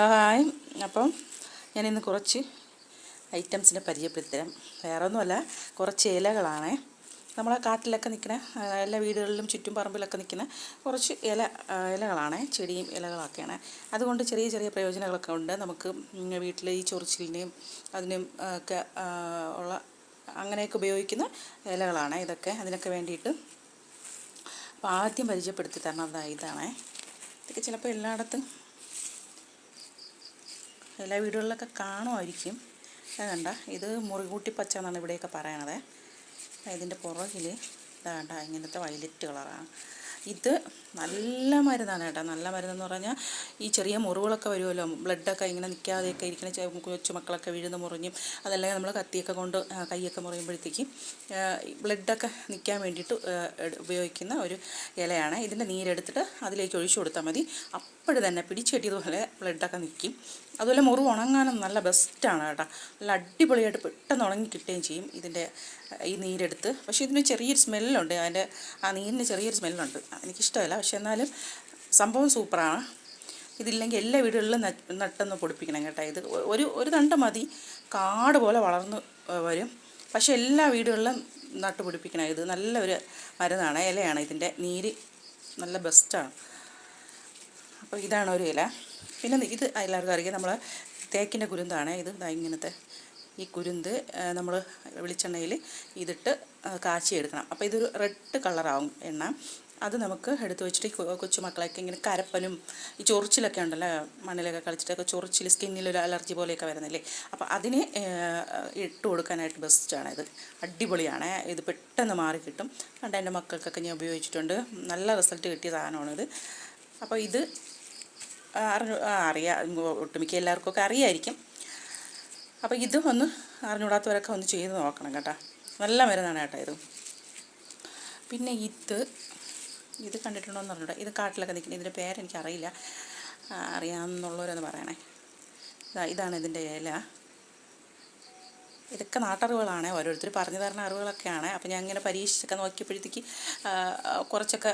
Hi. അപ്പം ഞാനിന്ന് കുറച്ച് ഐറ്റംസിനെ പരിചയപ്പെടുത്തരാം. വേറെ ഒന്നുമല്ല കുറച്ച് ഇലകളാണ്. നമ്മളെ കാട്ടിലൊക്കെ നിൽക്കുന്ന എല്ലാ വീടുകളിലും ചുറ്റും പറമ്പിലൊക്കെ നിൽക്കുന്ന കുറച്ച് ഇല ഇലകളാണ് ചെടിയും ഇലകളൊക്കെയാണ്. അതുകൊണ്ട് ചെറിയ ചെറിയ പ്രയോജനങ്ങളൊക്കെ ഉണ്ട്. നമുക്ക് വീട്ടിൽ ഈ ചൊറിച്ചിലിനെയും അതിനും ഒക്കെ ഉള്ള അങ്ങനെയൊക്കെ ഉപയോഗിക്കുന്ന ഇലകളാണ് ഇതൊക്കെ. അതിനൊക്കെ വേണ്ടിയിട്ട് അപ്പോൾ ആദ്യം പരിചയപ്പെടുത്തി തരണത് ഇതാണേ. ഇതൊക്കെ ചിലപ്പോൾ എല്ലായിടത്തും എല്ലാ വീടുകളിലൊക്കെ കാണുമായിരിക്കും. അത് കണ്ട ഇത് മുറികൂട്ടി പച്ച എന്നാണ് ഇവിടെയൊക്കെ പറയണത്. ഇതിന്റെ പുറകിൽ ഇതാണ്ട ഇങ്ങനത്തെ വയലറ്റ് കളറാണ്. ഇത് നല്ല മരുന്നാണ് കേട്ടോ. നല്ല മരുന്നെന്ന് പറഞ്ഞാൽ ഈ ചെറിയ മുറിവുകളൊക്കെ വരുമല്ലോ. ബ്ലഡൊക്കെ ഇങ്ങനെ നിൽക്കാതെയൊക്കെ ഇരിക്കുന്ന കൊച്ചുമക്കളൊക്കെ കൊച്ചു മക്കളൊക്കെ വീഴുന്ന മുറിഞ്ഞും അതല്ലെങ്കിൽ നമ്മൾ കത്തിയൊക്കെ കൊണ്ട് കൈയൊക്കെ മുറിയുമ്പോഴത്തേക്കും ബ്ലഡൊക്കെ നിൽക്കാൻ വേണ്ടിയിട്ട് ഉപയോഗിക്കുന്ന ഒരു ഇലയാണ്. ഇതിന്റെ നീരെടുത്തിട്ട് അതിലേക്ക് ഒഴിച്ചു കൊടുത്താൽ മതി. അപ്പോഴ് തന്നെ പിടിച്ചെട്ടിയതുപോലെ ബ്ലഡൊക്കെ നിൽക്കും അതുപോലെ മുറിവ് ഉണങ്ങാനും നല്ല ബെസ്റ്റാണ് കേട്ടോ. നല്ല അടിപൊളിയായിട്ട് പെട്ടെന്ന് ഉണങ്ങി കിട്ടുകയും ചെയ്യും ഇതിന്റെ ഈ നീരെടുത്ത്. പക്ഷേ ഇതിന് ചെറിയൊരു സ്മെല്ലുണ്ട് അതിന്റെ ആ നീരിന് ചെറിയൊരു സ്മെല്ലുണ്ട് എനിക്കിഷ്ടമല്ല പക്ഷെ എന്നാലും സംഭവം സൂപ്പറാണ്. ഇതില്ലെങ്കിൽ എല്ലാ വീടുകളിലും നട്ടെന്ന് പൊടിപ്പിക്കണം കേട്ടോ ഇത്. ഒരു ഒരു തണ്ട് മതി. കാട് പോലെ വളർന്ന് വരും. പക്ഷേ എല്ലാ വീടുകളിലും നട്ട് പിടിപ്പിക്കണം. ഇത് നല്ലൊരു മരുന്നാണ് ഇലയാണ്. ഇതിന്റെ നീര് നല്ല ബെസ്റ്റാണ്. അപ്പോൾ ഇതാണ് ഒരു ഇല. പിന്നെ ഇത് എല്ലാവർക്കും അറിയാം. നമ്മൾ തേക്കിന്റെ കുരുന്താണ്. ഇത് ഇങ്ങനത്തെ ഈ കുരുന്ത് നമ്മൾ വെളിച്ചെണ്ണയിൽ ഇതിട്ട് കാച്ചി എടുക്കണം അപ്പോൾ ഇതൊരു റെഡ് കളറാവും എണ്ണ. അത് നമുക്ക് എടുത്തു വെച്ചിട്ട് കൊച്ചു മക്കളൊക്കെ ഇങ്ങനെ കരപ്പനും ഈ ചൊറിച്ചിലൊക്കെ ഉണ്ടല്ലോ മണ്ണിലൊക്കെ കളിച്ചിട്ടൊക്കെ ചൊറിച്ചിൽ സ്കിന്നിലൊരു അലർജി പോലെയൊക്കെ വരുന്നില്ലേ? അപ്പോൾ അതിന് ഇട്ട് കൊടുക്കാനായിട്ട് ബെസ്റ്റാണ് ഇത്. അടിപൊളിയാണ്. ഇത് പെട്ടെന്ന് മാറി കിട്ടും. കണ്ട എന്റെ മക്കൾക്കൊക്കെ ഞാൻ ഉപയോഗിച്ചിട്ടുണ്ട്. നല്ല റിസൾട്ട് കിട്ടിയ സാധനമാണിത് അപ്പോൾ ഇത് അറിയാം. ഒട്ടുമിക്ക എല്ലാവർക്കും ഒക്കെ അറിയായിരിക്കും. അപ്പോൾ ഇത് ഒന്ന് അറിഞ്ഞുകൂടാത്തവരൊക്കെ ഒന്ന് ചെയ്ത് നോക്കണം കേട്ടോ. നല്ല മരുന്നാണ് കേട്ടോ ഇത്. പിന്നെ ഇത് ഇത് കണ്ടിട്ടുണ്ടോ എന്ന് പറഞ്ഞിട്ട് ഇത് കാട്ടിലൊക്കെ നിൽക്കുന്നത് ഇതിന്റെ പേരെനിക്കറിയില്ല അറിയില്ല അറിയാമെന്നുള്ളവരൊന്ന് പറയണേ. ഇതാ ഇതാണ് ഇതിന്റെ ഇല. ഇതൊക്കെ നാട്ടറിവുകളാണ് ഓരോരുത്തർ പറഞ്ഞു തരുന്ന അറിവുകളൊക്കെയാണ്. അപ്പോൾ ഞാൻ ഇങ്ങനെ പരീക്ഷിച്ചൊക്കെ നോക്കിയപ്പോഴത്തേക്ക് കുറച്ചൊക്കെ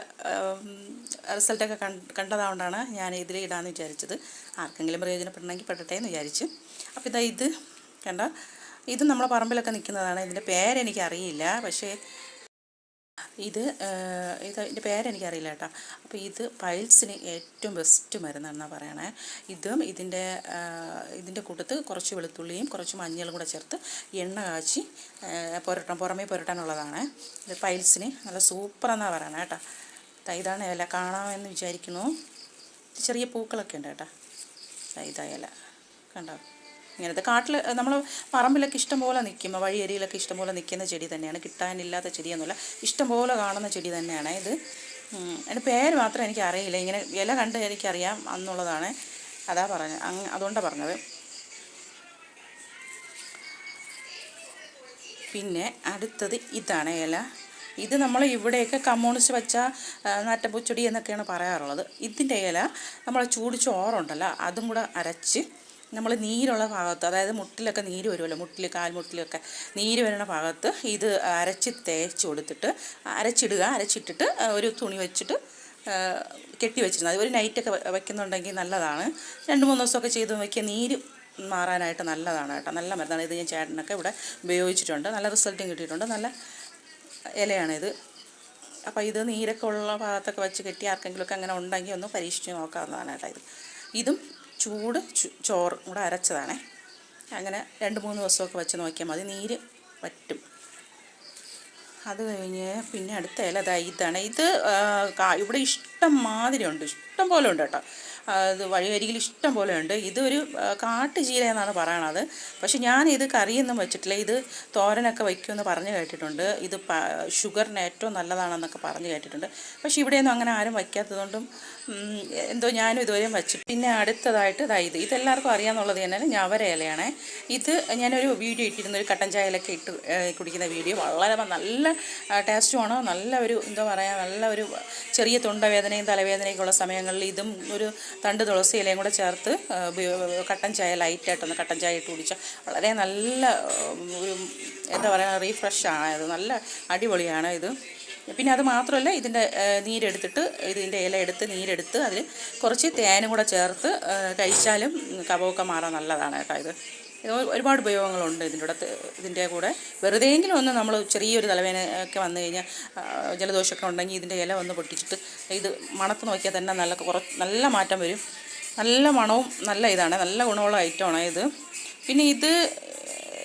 റിസൾട്ടൊക്കെ കണ്ട് കണ്ടതുകൊണ്ടാണ് ഞാൻ ഇതിൽ ഇടാമെന്ന് വിചാരിച്ചത്. ആർക്കെങ്കിലും പ്രയോജനപ്പെടണമെങ്കിൽ പെടട്ടെ എന്ന് വിചാരിച്ചു. അപ്പോൾ ഇതാ ഇത്. കണ്ട? ഇത് നമ്മളെ പറമ്പിലൊക്കെ നിൽക്കുന്നതാണ്. ഇതിന്റെ പേരെനിക്കറിയില്ല. പക്ഷേ ഇത് ഇത് ഇതിന്റെ പേരെനിക്കറിയില്ല കേട്ടോ. അപ്പോൾ ഇത് പൈൽസിന് ഏറ്റവും ബെസ്റ്റ് മരുന്നാണെന്നാണ് പറയണേ. ഇതും ഇതിന്റെ ഇതിന്റെ കൂട്ടത്ത് കുറച്ച് വെളുത്തുള്ളിയും കുറച്ച് മഞ്ഞളും കൂടെ ചേർത്ത് എണ്ണ കാച്ചി പുരട്ടാൻ പുറമേ പുരട്ടാനുള്ളതാണ്. ഇത് പൈൽസിന് നല്ല സൂപ്പറെന്നാണ് പറയണേ കേട്ടോ. ഇതാണ് ഇല. കാണാമെന്ന് വിചാരിക്കുന്നു. ചെറിയ പൂക്കളൊക്കെ ഉണ്ട് കേട്ടോ. ഇതായ ഇതാ ഇല. കണ്ടോ? ഇങ്ങനത്തെ കാട്ടിൽ നമ്മൾ പറമ്പിലൊക്കെ ഇഷ്ടംപോലെ നിൽക്കും വഴിയരിയിലൊക്കെ ഇഷ്ടംപോലെ നിൽക്കുന്ന ചെടി തന്നെയാണ്. കിട്ടാനില്ലാത്ത ചെടിയൊന്നുമില്ല. ഇഷ്ടംപോലെ കാണുന്ന ചെടി തന്നെയാണ് ഇത്. എന്റെ പേര് മാത്രം എനിക്ക് അറിയില്ല ഇങ്ങനെ ഇല കണ്ട് എനിക്കറിയാം എന്നുള്ളതാണ് അതാ പറഞ്ഞത് അതുകൊണ്ടാണ് പറഞ്ഞത്. പിന്നെ അടുത്തത് ഇതാണ് ഇല. ഇത് നമ്മൾ ഇവിടെയൊക്കെ കമ്മ്യൂണിസ്റ്റ് വെച്ച നാറ്റപ്പൂച്ചൊടി എന്നൊക്കെയാണ് പറയാറുള്ളത്. ഇതിന്റെ ഇല നമ്മൾ ചൂട് ചോറുണ്ടല്ലോ അതും കൂടെ അരച്ച് നമ്മൾ നീരുള്ള ഭാഗത്ത് അതായത് മുട്ടിലൊക്കെ നീര് വരുമല്ലോ മുട്ടിൽ കാൽമുട്ടിലൊക്കെ നീര് വരുന്ന ഭാഗത്ത് ഇത് അരച്ച് തേച്ച് കൊടുത്തിട്ട് അരച്ചിടുക അരച്ചിട്ടിട്ട് ഒരു തുണി വെച്ചിട്ട് കെട്ടി വെച്ചിരുന്നത്. ഒരു നൈറ്റൊക്കെ വെക്കുന്നുണ്ടെങ്കിൽ നല്ലതാണ്. രണ്ട് മൂന്ന് ദിവസമൊക്കെ ചെയ്ത് വയ്ക്കുക നീര് മാറാനായിട്ട് നല്ലതാണ് കേട്ടോ. നല്ല മരുന്നാണ്. ഇത് ഞാൻ ചേട്ടനൊക്കെ ഇവിടെ ഉപയോഗിച്ചിട്ടുണ്ട്. നല്ല റിസൾട്ടും കിട്ടിയിട്ടുണ്ട്. നല്ല ഇലയാണിത് അപ്പോൾ ഇത് നീരൊക്കെ ഉള്ള ഭാഗത്തൊക്കെ വെച്ച് കെട്ടി ആർക്കെങ്കിലുമൊക്കെ അങ്ങനെ ഉണ്ടെങ്കിൽ ഒന്ന് പരീക്ഷിച്ച് നോക്കാവുന്നതാണ് കേട്ടോ ഇത്. ഇതും ചൂട് ചോറും കൂടെ അരച്ചതാണേ. അങ്ങനെ രണ്ട് മൂന്ന് ദിവസമൊക്കെ വെച്ച് നോക്കിയാൽ മതി. നീര് പറ്റും അത് കഴിഞ്ഞ് പിന്നെ അടുത്ത ഇല ഇതാണ്. ഇത് ഇവിടെ ഇഷ്ടം മാതിരി ഉണ്ട്. ഇഷ്ടം പോലെ ഉണ്ട് കേട്ടോ. ഇത് വഴിയരികിൽ ഇഷ്ടം പോലെ ഉണ്ട്. ഇതൊരു കാട്ടു കാട്ടുചീര എന്നാണ് പറയണത്. പക്ഷെ ഇത് കറിയൊന്നും വെച്ചിട്ടില്ല. ഇത് തോരനൊക്കെ വയ്ക്കുമെന്ന് പറഞ്ഞു കേട്ടിട്ടുണ്ട്. ഇത് ഷുഗറിന് ഏറ്റവും നല്ലതാണെന്നൊക്കെ പറഞ്ഞു കേട്ടിട്ടുണ്ട്. പക്ഷെ ഇവിടെയൊന്നും അങ്ങനെ ആരും വയ്ക്കാത്തതുകൊണ്ടും എന്തോ ഞാനും ഇതുവരെയും വെച്ചു പിന്നെ അടുത്തതായിട്ട് ഇത്. ഇതെല്ലാവർക്കും അറിയാമെന്നുള്ളത് തന്നെ ഞവര ഇലയാണ്. ഇത് ഞാനൊരു വീഡിയോ ഇട്ടിരുന്ന. ഒരു കട്ടൻ ചായയിലൊക്കെ ഇട്ട് കുടിക്കുന്ന വീഡിയോ. വളരെ നല്ല ടേസ്റ്റുമാണ്. നല്ല ഒരു എന്താ പറയുക നല്ല ഒരു ചെറിയ തൊണ്ടവേദനയും തലവേദനയൊക്കെ ഉള്ള സമയങ്ങളിൽ ഇതും ഒരു തണ്ട് തുളസി ഇലയും കൂടെ ചേർത്ത് കട്ടൻ ചായ ലൈറ്റായിട്ടൊന്ന് കട്ടൻ ചായ ഇട്ട് കുടിച്ചാൽ വളരെ നല്ല ഒരു എന്താ പറയുക റീഫ്രഷ് ആണ് ഇത് നല്ല അടിപൊളിയാണ് ഇത്. പിന്നെ അത് മാത്രമല്ല ഇതിന്റെ നീരെടുത്തിട്ട് ഇതിന്റെ ഇല എടുത്ത് നീരെടുത്ത് അതിൽ കുറച്ച് തേനും കൂടെ ചേർത്ത് കഴിച്ചാലും കഫമൊക്കെ മാറാൻ നല്ലതാണ് കേട്ടോ ഇത്. ഒരുപാട് ഉപയോഗങ്ങളുണ്ട് ഇതിന്റെ കൂടെ ഇതിന്റെ കൂടെ. വെറുതെയെങ്കിലും ഒന്ന് നമ്മൾ ചെറിയൊരു തലവേന ഒക്കെ വന്നു കഴിഞ്ഞാൽ ജലദോഷമൊക്കെ ഉണ്ടെങ്കിൽ ഇതിന്റെ ഇല ഒന്ന് പൊട്ടിച്ചിട്ട് ഇത് മണത്ത് നോക്കിയാൽ തന്നെ നല്ല കുറച്ച് നല്ല മാറ്റം വരും. നല്ല മണവും നല്ല ഇതാണ്. നല്ല ഗുണമുള്ള ഐറ്റമാണ് ഇത്. പിന്നെ ഇത്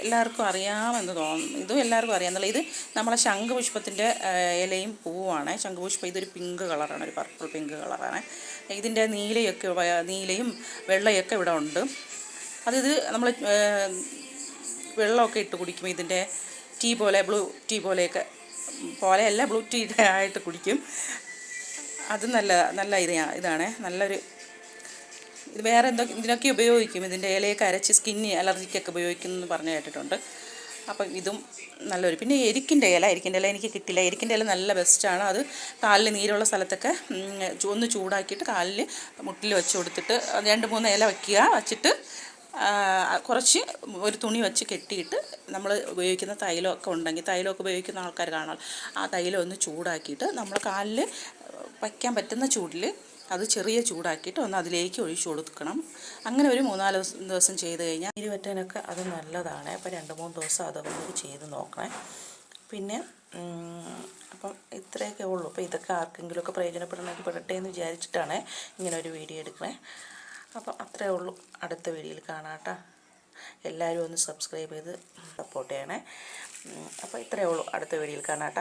എല്ലാവർക്കും അറിയാമെന്ന് തോന്നുന്നു ഇതും എല്ലാവർക്കും അറിയാമെന്നുള്ള ഇത് നമ്മളെ ശംഖുപുഷ്പത്തിന്റെ ഇലയും പൂവാണ് ശംഖുപുഷ്പം ഇതൊരു പിങ്ക് കളറാണ് ഒരു പർപ്പിൾ പിങ്ക് കളറാണ്. ഇതിന്റെ നീലയൊക്കെ നീലയും വെള്ളയൊക്കെ ഇവിടെ ഉണ്ട്. അതിത് നമ്മൾ വെള്ളമൊക്കെ ഇട്ട് കുടിക്കും. ഇതിന്റെ ടീ പോലെ ബ്ലൂ ടീ പോലെയൊക്കെ പോലെയല്ല ബ്ലൂ ടീ ആയിട്ട് കുടിക്കും. അത് നല്ല നല്ല ഇത് ഇതാണ്. നല്ലൊരു ഇത് വേറെ എന്തോ ഇതിനൊക്കെ ഉപയോഗിക്കും. ഇതിന്റെ ഇലയൊക്കെ അരച്ച് സ്കിന്നി അലർജിക്കൊക്കെ ഉപയോഗിക്കുന്നു എന്ന് പറഞ്ഞു കേട്ടിട്ടുണ്ട്. അപ്പം ഇതും നല്ലൊരു പിന്നെ എരിക്കിന്റെ ഇല എരിക്കിന്റെ ഇല എനിക്ക് കിട്ടില്ല. എരിക്കിന്റെ ഇല നല്ല ബെസ്റ്റാണ്. അത് കാലിൽ നീരുള്ള സ്ഥലത്തൊക്കെ ഒന്ന് ചൂടാക്കിയിട്ട് കാലിൽ മുട്ടിൽ വെച്ച് കൊടുത്തിട്ട് രണ്ട് മൂന്ന് ഇല വയ്ക്കുക വച്ചിട്ട് കുറച്ച് ഒരു തുണി വെച്ച് കെട്ടിയിട്ട് നമ്മൾ ഉപയോഗിക്കുന്ന തൈലമൊക്കെ ഉണ്ടെങ്കിൽ തൈലമൊക്കെ ഉപയോഗിക്കുന്ന ആൾക്കാർ കാണാം. ആ തൈലം ഒന്ന് ചൂടാക്കിയിട്ട് നമ്മൾ കാലിൽ വയ്ക്കാൻ പറ്റുന്ന ചൂടിൽ അത് ചെറിയ ചൂടാക്കിയിട്ട് ഒന്ന് അതിലേക്ക് ഒഴിച്ചു കൊടുക്കണം. അങ്ങനെ ഒരു മൂന്നാൽ ദിവസം ചെയ്ത് കഴിഞ്ഞാൽ ഇരുപറ്റനൊക്കെ അത് നല്ലതാണ്. അപ്പോൾ രണ്ട് മൂന്ന് ദിവസം അതൊന്ന് ചെയ്ത് നോക്കണേ. പിന്നെ അപ്പം ഇത്രയൊക്കെ ഉള്ളൂ. അപ്പോൾ ഇതൊക്കെ ആർക്കെങ്കിലുമൊക്കെ പ്രയോജനപ്പെടണമെങ്കിൽ പെടട്ടെ എന്ന് വിചാരിച്ചിട്ടാണ് ഇങ്ങനെ ഒരു വീഡിയോ എടുക്കണേ. അപ്പം അത്രേ ഉള്ളൂ അടുത്ത വീഡിയോയിൽ കാണാം എല്ലാവരും ഒന്ന് സബ്സ്ക്രൈബ് ചെയ്ത് സപ്പോർട്ട് ചെയ്യണേ. അപ്പോൾ ഇത്രയേ ഉള്ളൂ അടുത്ത വീഡിയോയിൽ കാണാം